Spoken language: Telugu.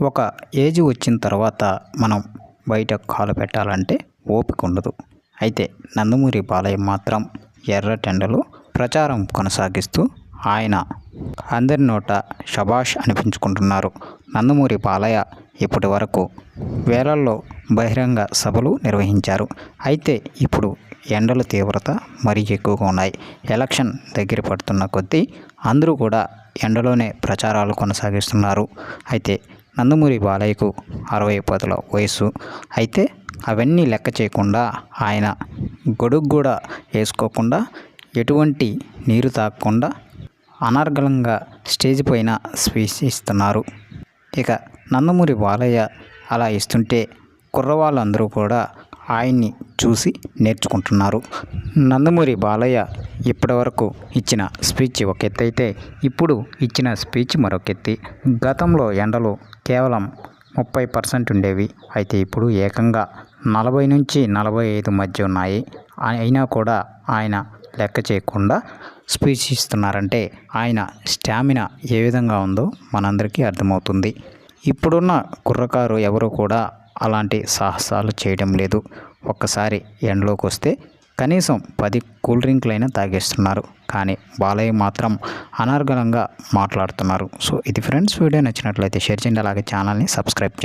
ఒక ఏజ్ వచ్చిన తర్వాత మనం బయట కాలు పెట్టాలంటే ఓపిక ఉండదు. అయితే నందమూరి బాలయ్య మాత్రం ఎర్రటెండలో ప్రచారం కొనసాగిస్తూ ఆయన అందరి నోట షబాష్ అనిపించుకుంటున్నారు. నందమూరి బాలయ్య ఇప్పటి వరకు వేలల్లో బహిరంగ సభలు నిర్వహించారు. అయితే ఇప్పుడు ఎండల తీవ్రత మరీ ఎక్కువగా ఉన్నాయి. ఎలక్షన్ దగ్గర పడుతున్న కొద్దీ అందరూ కూడా ఎండలోనే ప్రచారాలు కొనసాగిస్తున్నారు. అయితే నందమూరి బాలయ్యకు అరవై పదుల వయసు అయితే అవన్నీ లెక్క చేయకుండా ఆయన గొడుగు కూడా వేసుకోకుండా ఎటువంటి నీరు తాగకుండా అనర్గళంగా స్టేజ్ పైన స్పీచ్ ఇస్తున్నారు ఇక నందమూరి బాలయ్య అలా ఇస్తుంటే కుర్రవాళ్ళందరూ కూడా ఆయన్ని చూసి నేర్చుకుంటున్నారు. నందమూరి బాలయ్య ఇప్పటివరకు ఇచ్చిన స్పీచ్ ఒక ఎత్తు అయితే ఇప్పుడు ఇచ్చిన స్పీచ్ మరొక ఎత్తి. గతంలో ఎండలు కేవలం ముప్పై పర్సెంట్ ఉండేవి. అయితే ఇప్పుడు ఏకంగా నలభై నుంచి నలభై ఐదు మధ్య ఉన్నాయి. అయినా కూడా ఆయన లెక్క చేయకుండా స్పీచ్ ఇస్తున్నారంటే ఆయన స్టామినా ఏ విధంగా ఉందో మనందరికీ అర్థమవుతుంది. ఇప్పుడున్న కుర్రకారు ఎవరు కూడా అలాంటి సాహసాలు చేయడం లేదు. ఒక్కసారి ఎండలోకి వస్తే కనీసం పది కూల్ డ్రింక్లైనా తాగేస్తున్నారు. కానీ బాలయ్య మాత్రం అనర్గళంగా మాట్లాడుతున్నారు. సో ఇది ఫ్రెండ్స్ వీడియో నచ్చినట్లయితే షేర్ చేయండి. అలాగే ఛానల్ని సబ్స్క్రైబ్ చేయండి.